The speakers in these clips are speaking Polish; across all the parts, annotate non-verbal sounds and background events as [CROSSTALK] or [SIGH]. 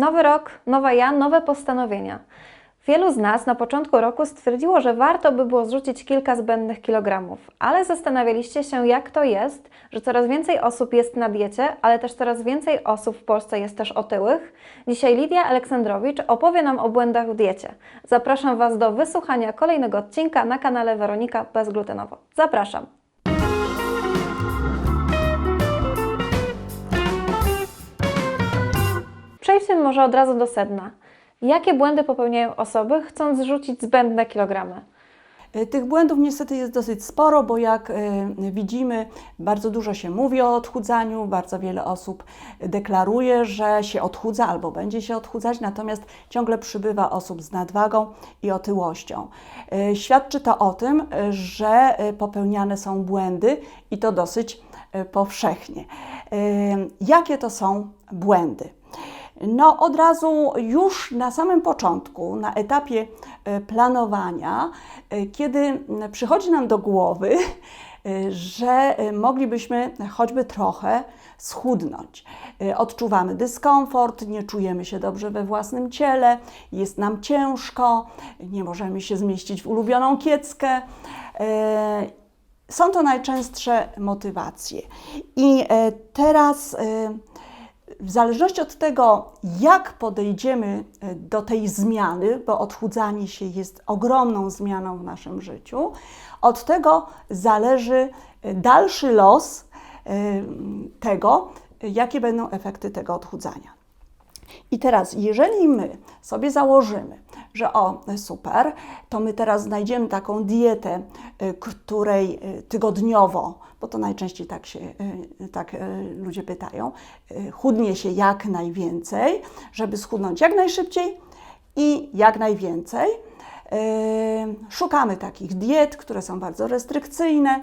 Nowy rok, nowa ja, nowe postanowienia. Wielu z nas na początku roku stwierdziło, że warto by było zrzucić kilka zbędnych kilogramów, ale zastanawialiście się, jak to jest, że coraz więcej osób jest na diecie, ale też coraz więcej osób w Polsce jest też otyłych. Dzisiaj Lidia Aleksandrowicz opowie nam o błędach w diecie. Zapraszam Was do wysłuchania kolejnego odcinka na kanale Weronika Bezglutenowo. Zapraszam! Przejdźmy może od razu do sedna. Jakie błędy popełniają osoby, chcąc zrzucić zbędne kilogramy? E, Tych błędów niestety jest dosyć sporo, bo jak e, widzimy, bardzo dużo się mówi o odchudzaniu, bardzo wiele osób deklaruje, że się odchudza albo będzie się odchudzać, natomiast ciągle przybywa osób z nadwagą i otyłością. E, Świadczy to o tym, że popełniane są błędy i to dosyć powszechnie. Jakie to są błędy? No, od razu już na samym początku, na etapie e, planowania, e, kiedy przychodzi nam do głowy, e, że moglibyśmy choćby trochę schudnąć. Odczuwamy dyskomfort, nie czujemy się dobrze we własnym ciele, jest nam ciężko, nie możemy się zmieścić w ulubioną kieckę. Są to najczęstsze motywacje. I teraz w zależności od tego, jak podejdziemy e, do tej zmiany, bo odchudzanie się jest ogromną zmianą w naszym życiu, od tego zależy e, dalszy los e, tego, jakie będą efekty tego odchudzania. I teraz, jeżeli my sobie założymy, że o, super, to my teraz znajdziemy taką dietę, y, której y, tygodniowo, bo to najczęściej tak się, y, tak ludzie pytają, chudnie się jak najwięcej, żeby schudnąć jak najszybciej i jak najwięcej. Szukamy takich diet, które są bardzo restrykcyjne,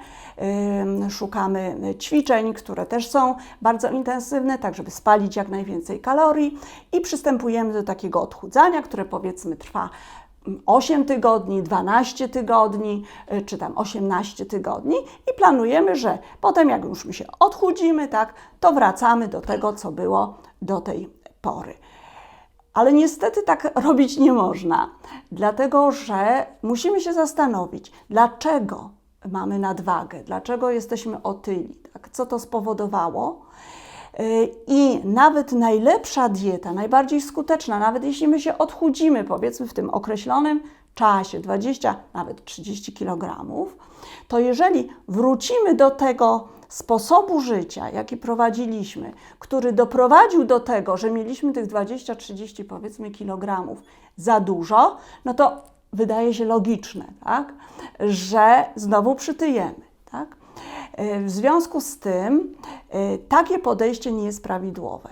szukamy ćwiczeń, które też są bardzo intensywne, tak żeby spalić jak najwięcej kalorii. I przystępujemy do takiego odchudzania, które powiedzmy trwa 8 tygodni, 12 tygodni, yy, czy tam 18 tygodni. I planujemy, że potem jak już my się odchudzimy, tak, to wracamy do tego, co było do tej pory. Ale niestety tak robić nie można, dlatego że musimy się zastanowić, dlaczego mamy nadwagę, dlaczego jesteśmy otyli, tak? co to spowodowało. Yy, I nawet najlepsza dieta, najbardziej skuteczna, nawet jeśli my się odchudzimy, powiedzmy w tym określonym czasie 20, nawet 30 kg, to jeżeli wrócimy do tego sposobu życia, jaki prowadziliśmy, który doprowadził do tego, że mieliśmy tych 20-30 powiedzmy kilogramów za dużo, no to wydaje się logiczne, tak? że znowu przytyjemy. Tak? W związku z tym e, takie podejście nie jest prawidłowe.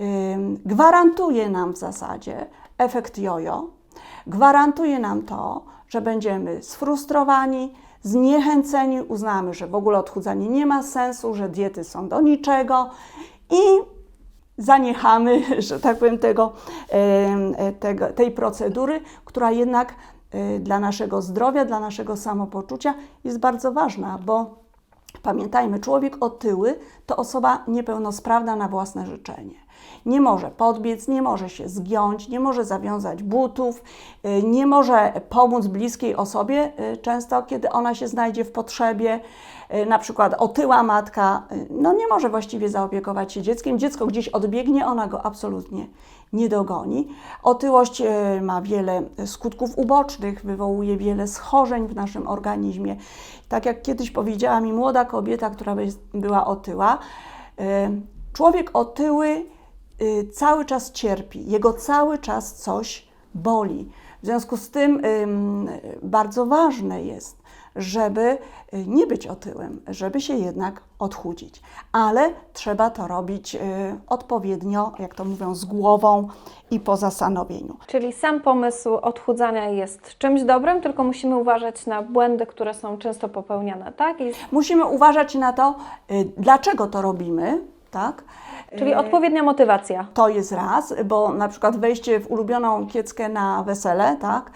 Ym, Gwarantuje nam w zasadzie efekt jojo, gwarantuje nam to, że będziemy sfrustrowani, zniechęceni, uznamy, że w ogóle odchudzanie nie ma sensu, że diety są do niczego i zaniechamy, [LAUGHS] że tak powiem, tego, tego, tej procedury, która jednak e, dla naszego zdrowia, dla naszego samopoczucia jest bardzo ważna, bo pamiętajmy, człowiek otyły to osoba niepełnosprawna na własne życzenie. Nie może podbiec, nie może się zgiąć, nie może zawiązać butów, y, nie może pomóc bliskiej osobie, y, często kiedy ona się znajdzie w potrzebie. Y, Na przykład otyła matka, no nie może właściwie zaopiekować się dzieckiem. Dziecko gdzieś odbiegnie, ona go absolutnie nie dogoni. Otyłość ma wiele skutków ubocznych, wywołuje wiele schorzeń w naszym organizmie. Tak jak kiedyś powiedziała mi młoda kobieta, która była otyła, człowiek otyły cały czas cierpi, jego cały czas coś boli. W związku z tym ym, bardzo ważne jest, żeby y, nie być otyłym, żeby się jednak odchudzić. Ale trzeba to robić y, odpowiednio, jak to mówią, z głową i po zastanowieniu. Czyli sam pomysł odchudzania jest czymś dobrym, tylko musimy uważać na błędy, które są często popełniane, tak? I, Musimy uważać na to, y, dlaczego to robimy, tak? czyli odpowiednia motywacja. To jest raz, bo na przykład wejście w ulubioną kieckę na wesele, tak?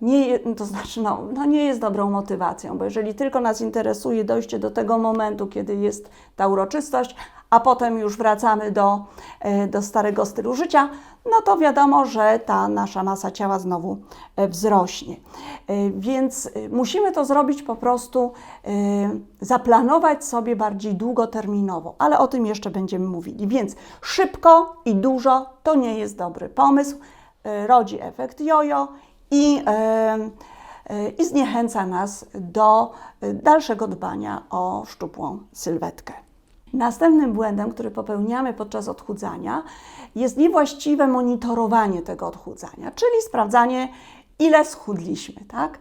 Nie, to znaczy, no, no nie jest dobrą motywacją, bo jeżeli tylko nas interesuje dojście do tego momentu, kiedy jest ta uroczystość, a potem już wracamy do, e, do starego stylu życia, no to wiadomo, że ta nasza masa ciała znowu e, wzrośnie. E, Więc musimy to zrobić po prostu, zaplanować sobie bardziej długoterminowo, ale o tym jeszcze będziemy mówili. Więc szybko i dużo to nie jest dobry pomysł, rodzi efekt jojo i, i zniechęca nas do dalszego dbania o szczupłą sylwetkę. Następnym błędem, który popełniamy podczas odchudzania, jest niewłaściwe monitorowanie tego odchudzania, czyli sprawdzanie, ile schudliśmy. Tak?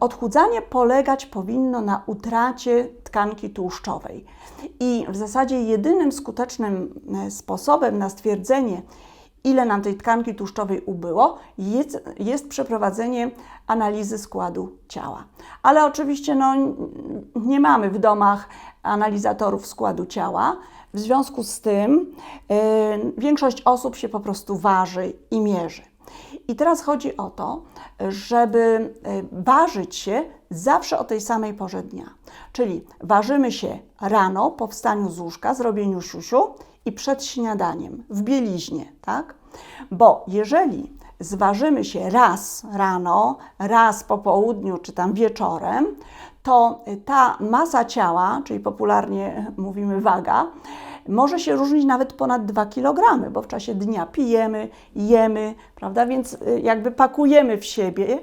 Odchudzanie polegać powinno na utracie tkanki tłuszczowej. I w zasadzie jedynym skutecznym e, sposobem na stwierdzenie, ile nam tej tkanki tłuszczowej ubyło, jest, jest przeprowadzenie analizy składu ciała. Ale oczywiście no, nie mamy w domach analizatorów składu ciała. W związku z tym y, większość osób się po prostu waży i mierzy. I teraz chodzi o to, żeby y, ważyć się zawsze o tej samej porze dnia. Czyli ważymy się rano po wstaniu z łóżka, zrobieniu siusiu i przed śniadaniem, w bieliźnie, tak? Bo jeżeli zważymy się raz rano, raz po południu czy tam wieczorem, to ta masa ciała, czyli popularnie mówimy waga, może się różnić nawet ponad 2 kg, bo w czasie dnia pijemy, jemy, prawda? Więc y, jakby pakujemy w siebie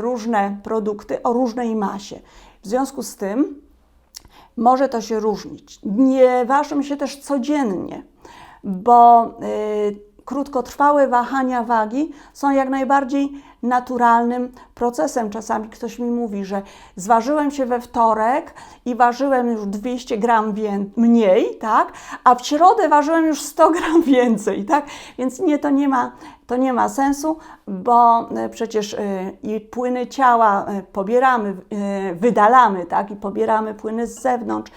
różne produkty o różnej masie. W związku z tym może to się różnić. Nie ważmy się też codziennie, bo y, krótkotrwałe wahania wagi są jak najbardziej naturalnym procesem. Czasami ktoś mi mówi, że zważyłem się we wtorek i ważyłem już 200 gram mniej, tak? a w środę ważyłem już 100 gram [LAUGHS] więcej. Tak? Więc nie, to nie ma, to nie ma sensu, bo y, przecież y, i płyny ciała y, pobieramy, wydalamy, tak? i pobieramy płyny z zewnątrz,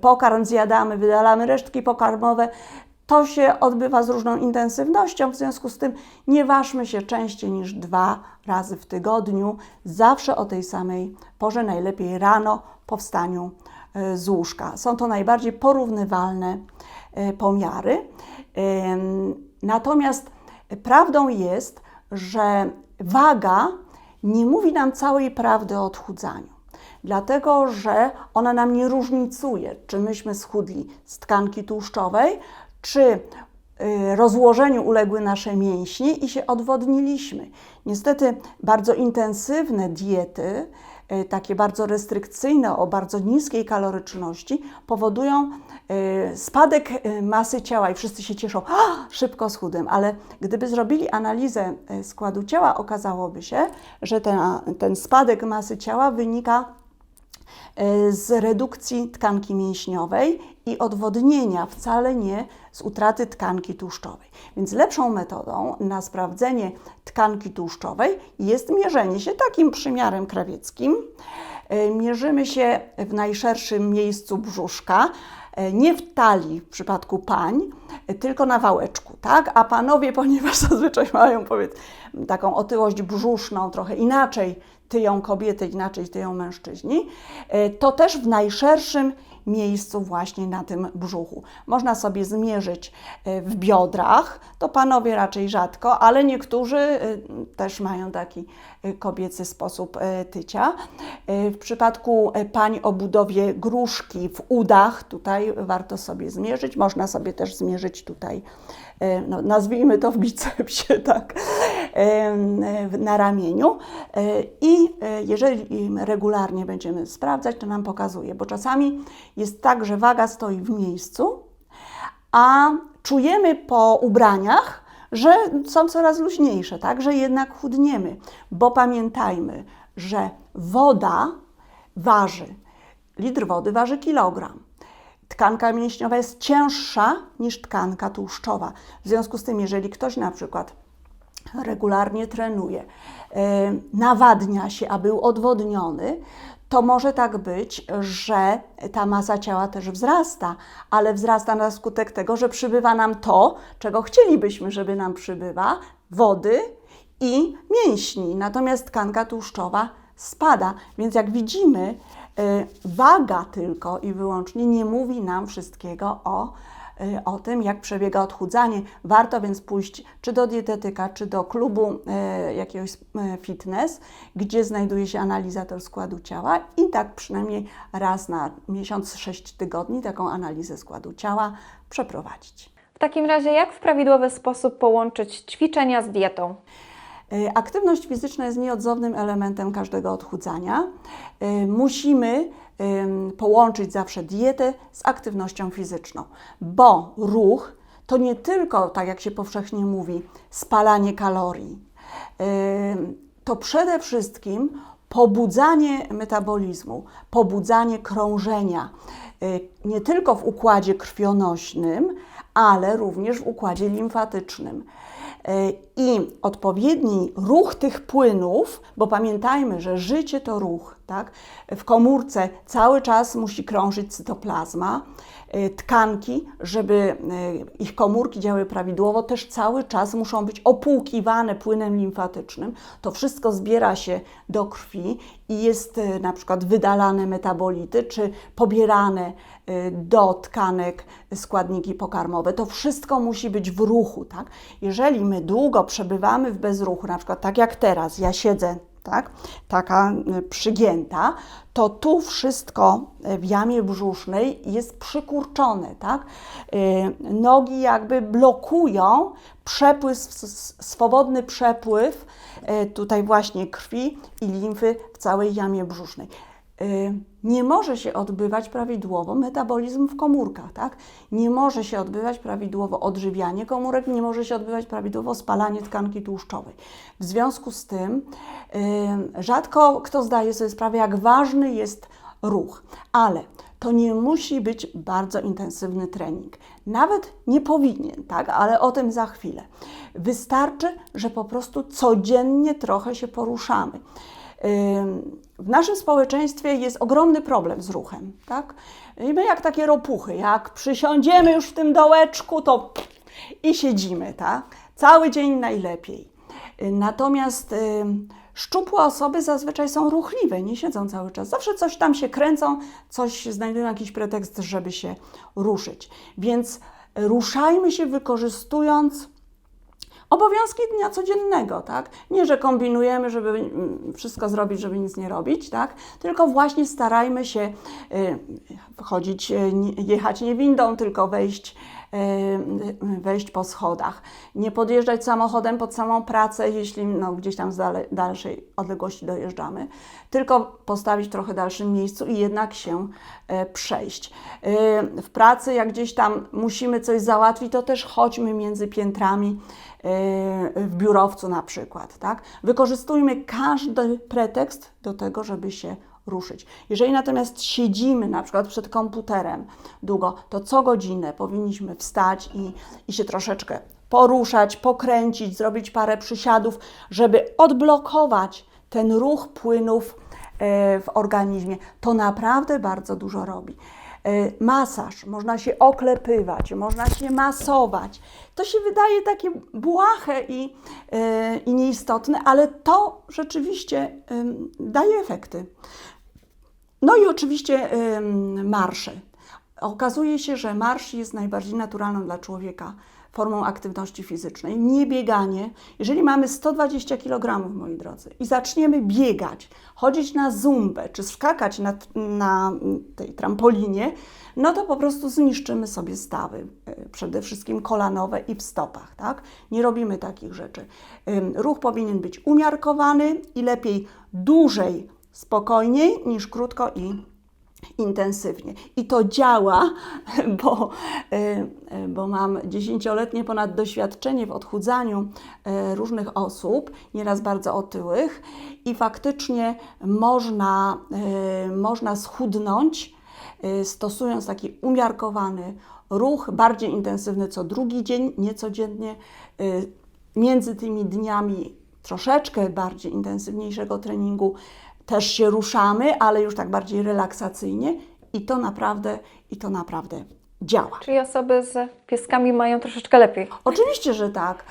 pokarm zjadamy, wydalamy resztki pokarmowe. To się odbywa z różną intensywnością, w związku z tym nie ważmy się częściej niż dwa razy w tygodniu, zawsze o tej samej porze, najlepiej rano po wstaniu y, z łóżka. Są to najbardziej porównywalne y, pomiary. Natomiast prawdą jest, że waga nie mówi nam całej prawdy o odchudzaniu dlatego że ona nam nie różnicuje, czy myśmy schudli z tkanki tłuszczowej, czy y, rozłożeniu uległy nasze mięśnie i się odwodniliśmy. Niestety bardzo intensywne diety, y, takie bardzo restrykcyjne, o bardzo niskiej kaloryczności, powodują y, spadek masy ciała i wszyscy się cieszą, szybko schudłem, ale gdyby zrobili analizę składu ciała, okazałoby się, że ten, ten spadek masy ciała wynika z redukcji tkanki mięśniowej i odwodnienia, wcale nie z utraty tkanki tłuszczowej. Więc lepszą metodą na sprawdzenie tkanki tłuszczowej jest mierzenie się takim przymiarem krawieckim. Y, Mierzymy się w najszerszym miejscu brzuszka, y, nie w talii w przypadku pań, y, tylko na wałeczku, tak? A panowie, [LAUGHS] ponieważ zazwyczaj mają powiedz, taką otyłość brzuszną, trochę inaczej tyją kobiety, inaczej tyją mężczyźni, y, to też w najszerszym miejscu właśnie na tym brzuchu. Można sobie zmierzyć y, w biodrach, to panowie raczej rzadko, ale niektórzy y, też mają taki kobiecy sposób tycia. W przypadku pań o budowie gruszki w udach, tutaj warto sobie zmierzyć, można sobie też zmierzyć tutaj, no, nazwijmy to w bicepsie, [LAUGHS] tak, na ramieniu. Y, Y, jeżeli regularnie będziemy sprawdzać, to nam pokazuje, bo czasami jest tak, że waga stoi w miejscu, a czujemy po ubraniach, że są coraz luźniejsze, tak, że jednak chudniemy, bo pamiętajmy, że woda waży, litr wody waży kilogram. Tkanka mięśniowa jest cięższa niż tkanka tłuszczowa. W związku z tym, jeżeli ktoś na przykład regularnie trenuje, e, nawadnia się, a był odwodniony, to może tak być, że ta masa ciała też wzrasta, ale wzrasta na skutek tego, że przybywa nam to, czego chcielibyśmy, żeby nam przybywa wody i mięśni. Natomiast tkanka tłuszczowa spada. Więc jak widzimy, y, waga tylko i wyłącznie nie mówi nam wszystkiego o, o tym, jak przebiega odchudzanie. Warto więc pójść czy do dietetyka, czy do klubu y, jakiegoś y, fitness, gdzie znajduje się analizator składu ciała i tak przynajmniej raz na miesiąc, 6 tygodni taką analizę składu ciała przeprowadzić. W takim razie, jak w prawidłowy sposób połączyć ćwiczenia z dietą? Y, Aktywność fizyczna jest nieodzownym elementem każdego odchudzania. Y, Musimy połączyć zawsze dietę z aktywnością fizyczną, bo ruch to nie tylko, tak jak się powszechnie mówi, spalanie kalorii. Ym, To przede wszystkim pobudzanie metabolizmu, pobudzanie krążenia, nie tylko w układzie krwionośnym, ale również w układzie limfatycznym. Y, I odpowiedni ruch tych płynów, bo pamiętajmy, że życie to ruch, tak? W komórce cały czas musi krążyć cytoplazma. Y, Tkanki, żeby y, ich komórki działały prawidłowo, też cały czas muszą być opłukiwane płynem limfatycznym. To wszystko zbiera się do krwi i jest na przykład wydalane metabolity, czy pobierane do tkanek składniki pokarmowe. To wszystko musi być w ruchu, tak? Jeżeli my długo przebywamy w bezruchu, na przykład tak jak teraz, ja siedzę, tak, taka y, przygięta, to tu wszystko y, w jamie brzusznej jest przykurczone, tak? Y, Nogi jakby blokują przepływ, swobodny przepływ y, tutaj właśnie krwi i limfy w całej jamie brzusznej. Y, Nie może się odbywać prawidłowo metabolizm w komórkach, tak? Nie może się odbywać prawidłowo odżywianie komórek, nie może się odbywać prawidłowo spalanie tkanki tłuszczowej. W związku z tym y, rzadko kto zdaje sobie sprawę, jak ważny jest ruch, ale to nie musi być bardzo intensywny trening. Nawet nie powinien, tak, ale o tym za chwilę. Wystarczy, że po prostu codziennie trochę się poruszamy. W naszym społeczeństwie jest ogromny problem z ruchem, tak? I my jak takie ropuchy, jak przysiądziemy już w tym dołeczku, to i siedzimy, tak? Cały dzień najlepiej. Natomiast szczupłe osoby zazwyczaj są ruchliwe, nie siedzą cały czas. Zawsze coś tam się kręcą, coś znajdują jakiś pretekst, żeby się ruszyć. Więc ruszajmy się wykorzystując obowiązki dnia codziennego, tak? Nie, że kombinujemy, żeby mm, wszystko zrobić, żeby nic nie robić, tak? Tylko właśnie starajmy się y, wchodzić, y, jechać nie windą, tylko wejść, wejść po schodach. Nie podjeżdżać samochodem pod samą pracę, jeśli no, gdzieś tam z dalszej odległości dojeżdżamy, tylko postawić trochę dalszym miejscu i jednak się e, przejść. W pracy, jak gdzieś tam musimy coś załatwić, to też chodźmy między piętrami w biurowcu na przykład, tak? Wykorzystujmy każdy pretekst do tego, żeby się ruszyć. Jeżeli natomiast siedzimy na przykład przed komputerem długo, to co godzinę powinniśmy wstać i, i się troszeczkę poruszać, pokręcić, zrobić parę przysiadów, żeby odblokować ten ruch płynów e, w organizmie. To naprawdę bardzo dużo robi. E, Masaż, można się oklepywać, można się masować. To się wydaje takie błahe i, e, i nieistotne, ale to rzeczywiście daje efekty. No i oczywiście marsze. Okazuje się, że marsz jest najbardziej naturalną dla człowieka formą aktywności fizycznej. Nie bieganie. Jeżeli mamy 120 kg, moi drodzy, i zaczniemy biegać, chodzić na zumbę, czy skakać na, na tej trampolinie, no to po prostu zniszczymy sobie stawy, e, przede wszystkim kolanowe i w stopach, tak? Nie robimy takich rzeczy. Ruch powinien być umiarkowany i lepiej dłużej, spokojniej niż krótko i intensywnie. I to działa, [LAUGHS] bo, y, y, bo mam dziesięcioletnie ponad doświadczenie w odchudzaniu y, różnych osób, nieraz bardzo otyłych, i faktycznie można, można schudnąć, stosując taki umiarkowany ruch, bardziej intensywny co drugi dzień, niecodziennie. Między tymi dniami troszeczkę bardziej intensywniejszego treningu też się ruszamy, ale już tak bardziej relaksacyjnie i to naprawdę, i to naprawdę działa. Czyli osoby z pieskami mają troszeczkę lepiej. Oczywiście, że tak.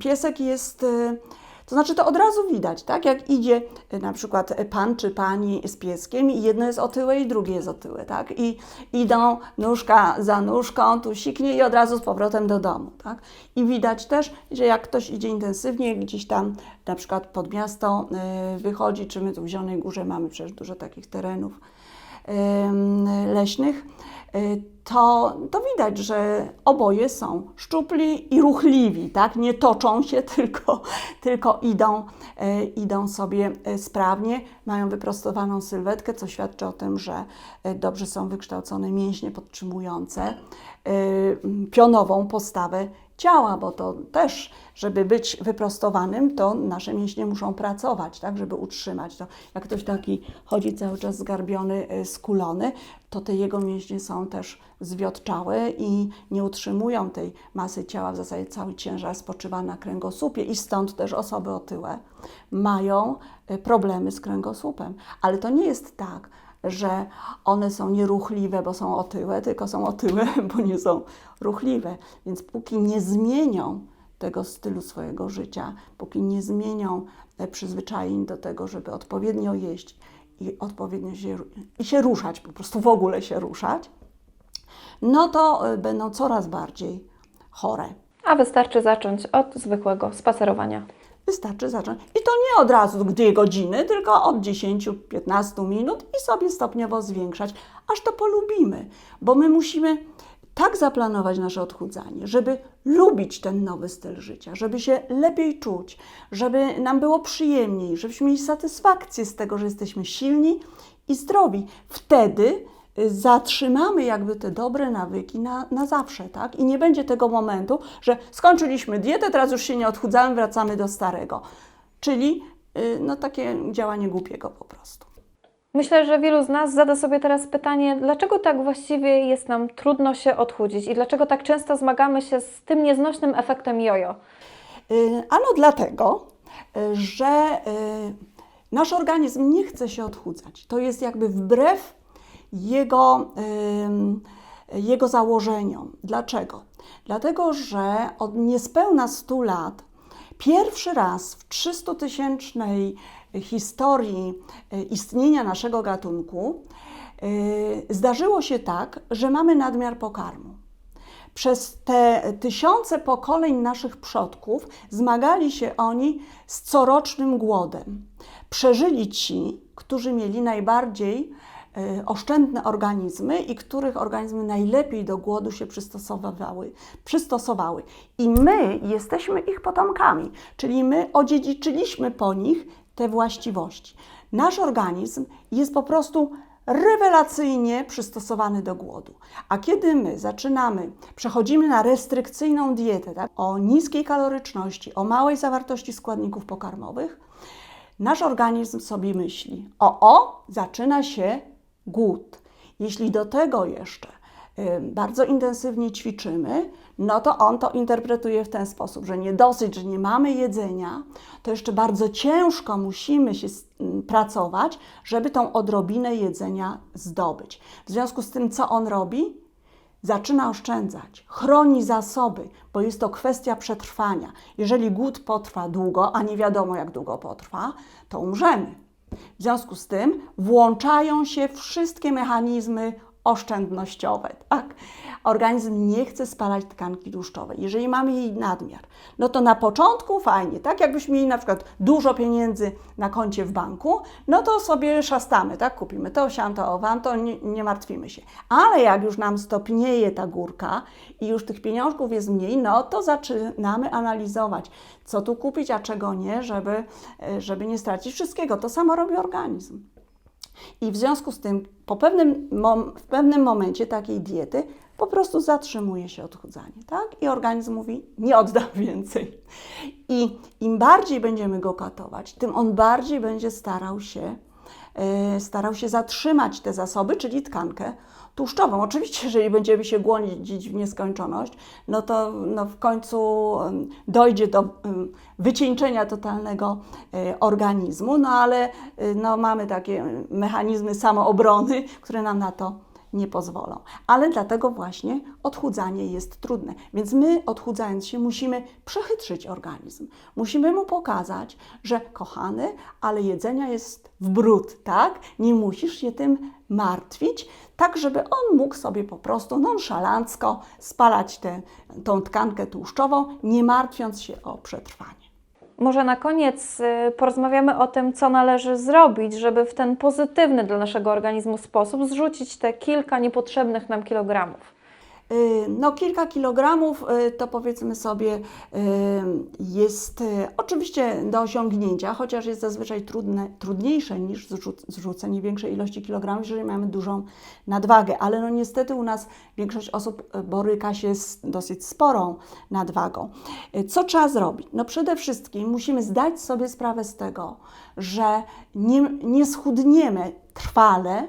Piesek jest y, To znaczy to od razu widać, tak? Jak idzie y, na przykład pan czy pani z pieskiem i jedno jest otyłe i drugie jest otyłe, tak? I idą nóżka za nóżką, tu siknie i od razu z powrotem do domu, tak? I widać też, że jak ktoś idzie intensywnie, gdzieś tam na przykład pod miasto y, wychodzi, czy my tu w Zielonej Górze mamy przecież dużo takich terenów, leśnych, to, to widać, że oboje są szczupli i ruchliwi, tak? Nie toczą się, [LAUGHS] tylko, tylko idą, e, idą sobie e, sprawnie, mają wyprostowaną sylwetkę, co świadczy o tym, że dobrze są wykształcone mięśnie podtrzymujące pionową postawę ciała, bo to też, żeby być wyprostowanym, to nasze mięśnie muszą pracować, tak, żeby utrzymać to. Jak ktoś taki chodzi cały czas zgarbiony, e, skulony, to te jego mięśnie są też zwiotczałe i nie utrzymują tej masy ciała, w zasadzie cały ciężar spoczywa na kręgosłupie i stąd też osoby otyłe mają e, problemy z kręgosłupem. Ale to nie jest tak, że one są nieruchliwe, bo są otyłe, tylko są otyłe, [LAUGHS] bo nie są ruchliwe. Więc póki nie zmienią tego stylu swojego życia, póki nie zmienią e, przyzwyczajeń do tego, żeby odpowiednio jeść i odpowiednio się, i się ruszać, po prostu w ogóle się ruszać, no to e, będą coraz bardziej chore. A wystarczy zacząć od zwykłego spacerowania. Wystarczy zacząć. I to nie od razu dwie godziny, tylko od 10-15 minut i sobie stopniowo zwiększać, aż to polubimy. Bo my musimy tak zaplanować nasze odchudzanie, żeby lubić ten nowy styl życia, żeby się lepiej czuć, żeby nam było przyjemniej, żebyśmy mieli satysfakcję z tego, że jesteśmy silni i zdrowi. Wtedy zatrzymamy jakby te dobre nawyki na, na zawsze, tak? I nie będzie tego momentu, że skończyliśmy dietę, teraz już się nie odchudzamy, wracamy do starego. Czyli y, no takie działanie głupiego po prostu. Myślę, że wielu z nas zada sobie teraz pytanie, dlaczego tak właściwie jest nam trudno się odchudzić i dlaczego tak często zmagamy się z tym nieznośnym efektem jojo. Y, Ano dlatego, y, że nasz organizm nie chce się odchudzać. To jest jakby wbrew jego, jego założeniom. Dlaczego? Dlatego, że od niespełna 100 lat pierwszy raz w 300-tysięcznej historii y, istnienia naszego gatunku y, zdarzyło się tak, że mamy nadmiar pokarmu. Przez te tysiące pokoleń naszych przodków zmagali się oni z corocznym głodem. Przeżyli ci, którzy mieli najbardziej oszczędne organizmy i których organizmy najlepiej do głodu się przystosowywały, przystosowały. I my jesteśmy ich potomkami, czyli my odziedziczyliśmy po nich te właściwości. Nasz organizm jest po prostu rewelacyjnie przystosowany do głodu. A kiedy my zaczynamy, przechodzimy na restrykcyjną dietę tak, o niskiej kaloryczności, o małej zawartości składników pokarmowych, nasz organizm sobie myśli: o, o, zaczyna się głód. Jeśli do tego jeszcze y, bardzo intensywnie ćwiczymy, no to on to interpretuje w ten sposób, że nie dosyć, że nie mamy jedzenia, to jeszcze bardzo ciężko musimy się s- m, pracować, żeby tą odrobinę jedzenia zdobyć. W związku z tym, co on robi? Zaczyna oszczędzać, chroni zasoby, bo jest to kwestia przetrwania. Jeżeli głód potrwa długo, a nie wiadomo jak długo potrwa, to umrzemy. W związku z tym włączają się wszystkie mechanizmy oszczędnościowe. Tak? Organizm nie chce spalać tkanki tłuszczowej. Jeżeli mamy jej nadmiar, no to na początku fajnie, tak? Jakbyśmy mieli na przykład dużo pieniędzy na koncie w banku, no to sobie szastamy, tak? Kupimy to, siam, to, owam, to nie, nie martwimy się. Ale jak już nam stopnieje ta górka i już tych pieniążków jest mniej, no to zaczynamy analizować, co tu kupić, a czego nie, żeby, e, żeby nie stracić wszystkiego. To samo robi organizm. I w związku z tym po pewnym, w pewnym momencie takiej diety po prostu zatrzymuje się odchudzanie, tak? I organizm mówi, nie oddam [LAUGHS] więcej. I im bardziej będziemy go katować, tym on bardziej będzie starał się, e, starał się zatrzymać te zasoby, czyli tkankę tłuszczową. Oczywiście, jeżeli będziemy się głonić w nieskończoność, no to no w końcu dojdzie do wycieńczenia totalnego e, organizmu, no ale e, no mamy takie mechanizmy samoobrony, które nam na to nie pozwolą. Ale dlatego właśnie odchudzanie jest trudne. Więc my, odchudzając się, musimy przechytrzyć organizm. Musimy mu pokazać, że kochany, ale jedzenia jest w bród, tak? Nie musisz się tym martwić, tak żeby on mógł sobie po prostu nonszalancko spalać tę tkankę tłuszczową, nie martwiąc się o przetrwanie. Może na koniec y, porozmawiamy o tym, co należy zrobić, żeby w ten pozytywny dla naszego organizmu sposób zrzucić te kilka niepotrzebnych nam kilogramów. Y, No, kilka kilogramów y, to powiedzmy sobie y, jest oczywiście do osiągnięcia, chociaż jest zazwyczaj trudne, trudniejsze niż zrzu- zrzucenie większej ilości kilogramów, jeżeli mamy dużą nadwagę. Ale no niestety u nas większość osób boryka się z dosyć sporą nadwagą. Co trzeba zrobić? No przede wszystkim musimy zdać sobie sprawę z tego, że nie, nie schudniemy trwale,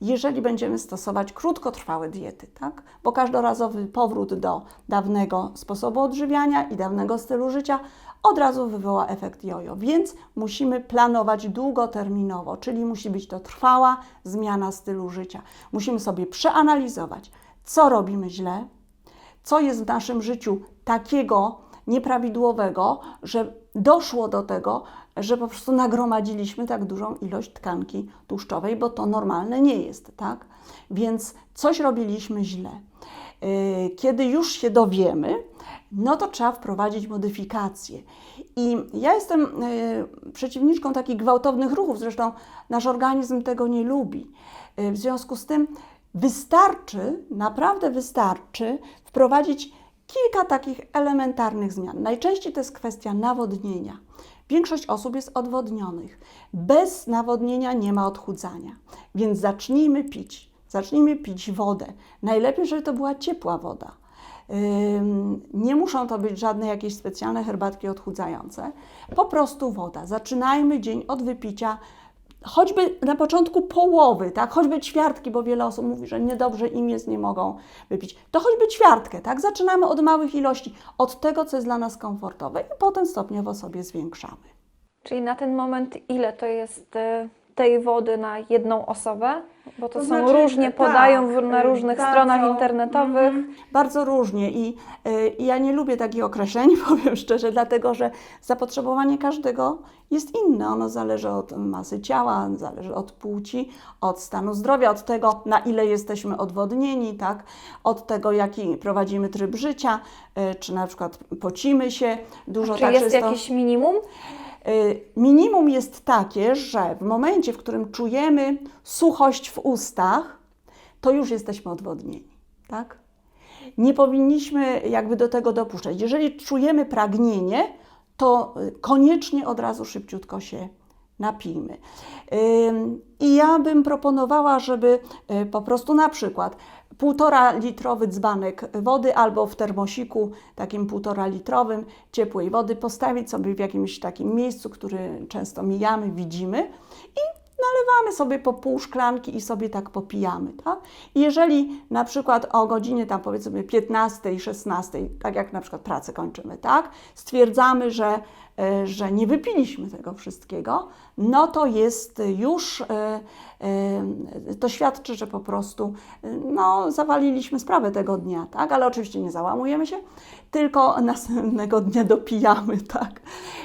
jeżeli będziemy stosować krótkotrwałe diety, tak? Bo każdorazowy powrót do dawnego sposobu odżywiania i dawnego stylu życia od razu wywoła efekt jojo. Więc musimy planować długoterminowo, czyli musi być to trwała zmiana stylu życia. Musimy sobie przeanalizować, co robimy źle, co jest w naszym życiu takiego nieprawidłowego, że doszło do tego, że po prostu nagromadziliśmy tak dużą ilość tkanki tłuszczowej, bo to normalne nie jest, tak? Więc coś robiliśmy źle. Yy, Kiedy już się dowiemy, no to trzeba wprowadzić modyfikacje. I ja jestem yy, przeciwniczką takich gwałtownych ruchów, zresztą nasz organizm tego nie lubi. Yy, W związku z tym wystarczy, naprawdę wystarczy wprowadzić kilka takich elementarnych zmian. Najczęściej to jest kwestia nawodnienia. Większość osób jest odwodnionych. Bez nawodnienia nie ma odchudzania. Więc zacznijmy pić. Zacznijmy pić wodę. Najlepiej, żeby to była ciepła woda. Nie muszą to być żadne jakieś specjalne herbatki odchudzające. Po prostu woda. Zaczynajmy dzień od wypicia choćby na początku połowy, tak, choćby ćwiartki, bo wiele osób mówi, że niedobrze im jest, nie mogą wypić, to choćby ćwiartkę, tak, zaczynamy od małych ilości, od tego, co jest dla nas komfortowe i potem stopniowo sobie zwiększamy. Czyli na ten moment ile to jest y, tej wody na jedną osobę? Bo to, To są znaczy, różnie, tak, podają w, na y, różnych bardzo, stronach internetowych. Mhm. Bardzo różnie i, y, ja nie lubię takich określeń, [LAUGHS] powiem szczerze, dlatego że zapotrzebowanie każdego jest inne. Ono zależy od masy ciała, zależy od płci, od stanu zdrowia, od tego, na ile jesteśmy odwodnieni, tak? od tego, jaki prowadzimy tryb życia, y, czy na przykład pocimy się dużo. Czy tak jest często- jakieś minimum? Y, Minimum jest takie, że w momencie, w którym czujemy suchość w ustach, to już jesteśmy odwodnieni, tak? Nie powinniśmy jakby do tego dopuszczać. Jeżeli czujemy pragnienie, to koniecznie od razu szybciutko się napijmy. I ja bym proponowała, żeby y, po prostu na przykład półtora litrowy dzbanek wody albo w termosiku takim półtora litrowym ciepłej wody postawić sobie w jakimś takim miejscu, który często mijamy, widzimy i nalewamy sobie po pół szklanki i sobie tak popijamy, tak? Jeżeli na przykład o godzinie tam powiedzmy 15, 16, tak jak na przykład pracę kończymy, tak? Stwierdzamy, że, że nie wypiliśmy tego wszystkiego, no to jest już, e, e, to świadczy, że po prostu e, no, zawaliliśmy sprawę tego dnia, tak? Ale oczywiście nie załamujemy się, tylko [LAUGHS] następnego dnia dopijamy, tak?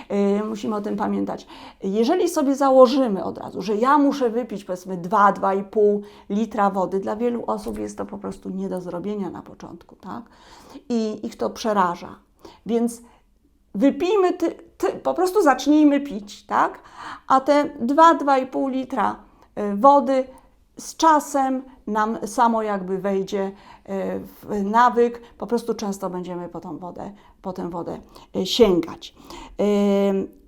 E, Musimy o tym pamiętać. Jeżeli sobie założymy od razu, że ja muszę wypić powiedzmy 2-2,5 litra wody, dla wielu osób jest to po prostu nie do zrobienia na początku, tak? I ich to przeraża. Więc wypijmy, ty, ty, po prostu zacznijmy pić, tak? A te 2-2,5 litra y, wody z czasem nam samo jakby wejdzie y, w nawyk, po prostu często będziemy po tą wodę, po tę wodę y, sięgać.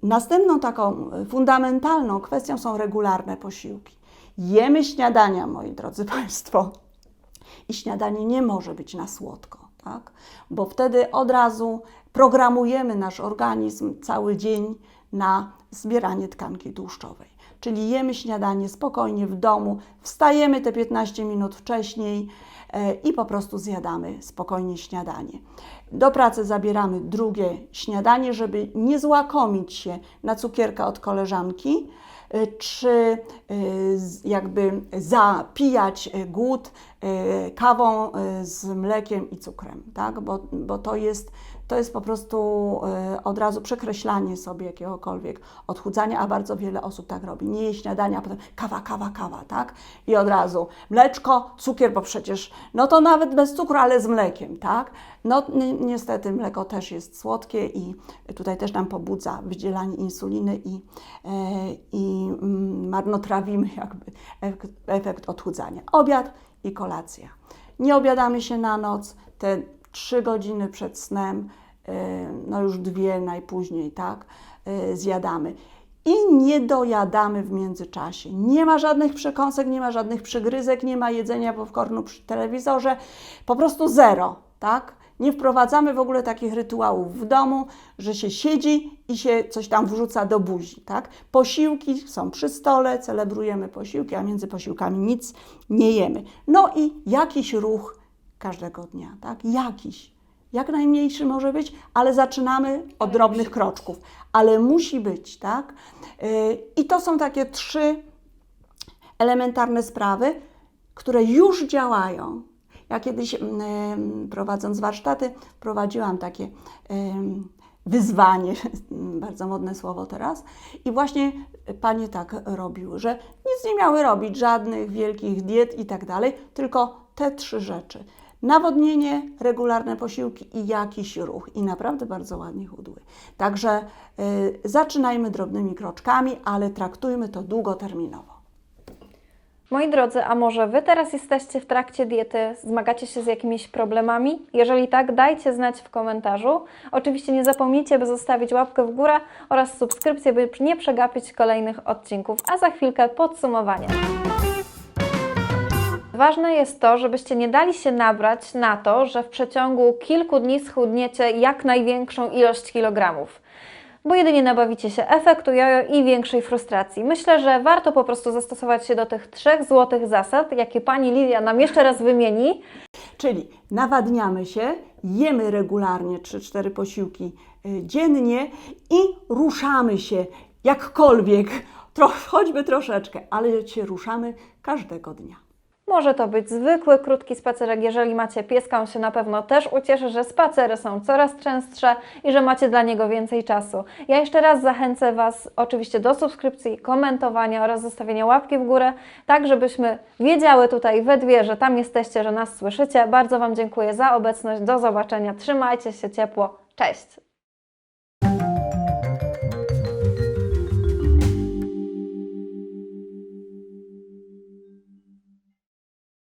Następną taką fundamentalną kwestią są regularne posiłki. Jemy śniadania, moi drodzy Państwo, i śniadanie nie może być na słodko, tak? bo wtedy od razu programujemy nasz organizm cały dzień na zbieranie tkanki tłuszczowej. Czyli jemy śniadanie spokojnie w domu, wstajemy te 15 minut wcześniej e, i po prostu zjadamy spokojnie śniadanie. Do pracy zabieramy drugie śniadanie, żeby nie złakomić się na cukierka od koleżanki, czy y, jakby zapijać y, głód y, kawą y, z mlekiem i cukrem, tak? bo, bo to, jest, to jest po prostu y, od razu przekreślanie sobie jakiegokolwiek odchudzania, a bardzo wiele osób tak robi. Nie je śniadania, a potem kawa, kawa, kawa, tak? I od razu mleczko, cukier, bo przecież, no to nawet bez cukru, ale z mlekiem, tak? No ni- niestety mleko też jest słodkie i tutaj też nam pobudza wydzielanie insuliny i, e, i mm, marnotrawimy jakby efekt, odchudzania. Obiad i kolacja. Nie obiadamy się na noc, te trzy godziny przed snem, e, no już dwie najpóźniej, tak, e, zjadamy. I nie dojadamy w międzyczasie. Nie ma żadnych przekąsek, nie ma żadnych przygryzek, nie ma jedzenia popcornu przy telewizorze, po prostu zero, tak? Nie wprowadzamy w ogóle takich rytuałów w domu, że się siedzi i się coś tam wrzuca do buzi, tak? Posiłki są przy stole, celebrujemy posiłki, a między posiłkami nic nie jemy. No i jakiś ruch każdego dnia, tak? Jakiś. Jak najmniejszy może być, ale zaczynamy od drobnych kroczków. Ale musi być, tak? Yy, I to są takie trzy elementarne sprawy, które już działają. Ja kiedyś em, prowadząc warsztaty, prowadziłam takie em, wyzwanie, [LAUGHS] bardzo modne słowo teraz, i właśnie panie tak robiły, że nic nie miały robić, żadnych wielkich diet i tak dalej, tylko te trzy rzeczy. Nawodnienie, regularne posiłki i jakiś ruch. I naprawdę bardzo ładnie chudły. Także y, zaczynajmy drobnymi kroczkami, ale traktujmy to długoterminowo. Moi drodzy, a może Wy teraz jesteście w trakcie diety, zmagacie się z jakimiś problemami? Jeżeli tak, dajcie znać w komentarzu. Oczywiście nie zapomnijcie, by zostawić łapkę w górę oraz subskrypcję, by nie przegapić kolejnych odcinków, a za chwilkę podsumowanie. Ważne jest to, żebyście nie dali się nabrać na to, że w przeciągu kilku dni schudniecie jak największą ilość kilogramów bo jedynie nabawicie się efektu jojo i większej frustracji. Myślę, że warto po prostu zastosować się do tych trzech złotych zasad, jakie pani Lidia nam jeszcze raz wymieni. Czyli nawadniamy się, jemy regularnie 3-4 posiłki y, dziennie i ruszamy się jakkolwiek, choćby troszeczkę, ale się ruszamy każdego dnia. Może to być zwykły, krótki spacerek. Jeżeli macie pieska, on się na pewno też ucieszy, że spacery są coraz częstsze i że macie dla niego więcej czasu. Ja jeszcze raz zachęcę Was oczywiście do subskrypcji, komentowania oraz zostawienia łapki w górę, tak żebyśmy wiedziały tutaj we dwie, że tam jesteście, że nas słyszycie. Bardzo Wam dziękuję za obecność. Do zobaczenia. Trzymajcie się ciepło. Cześć!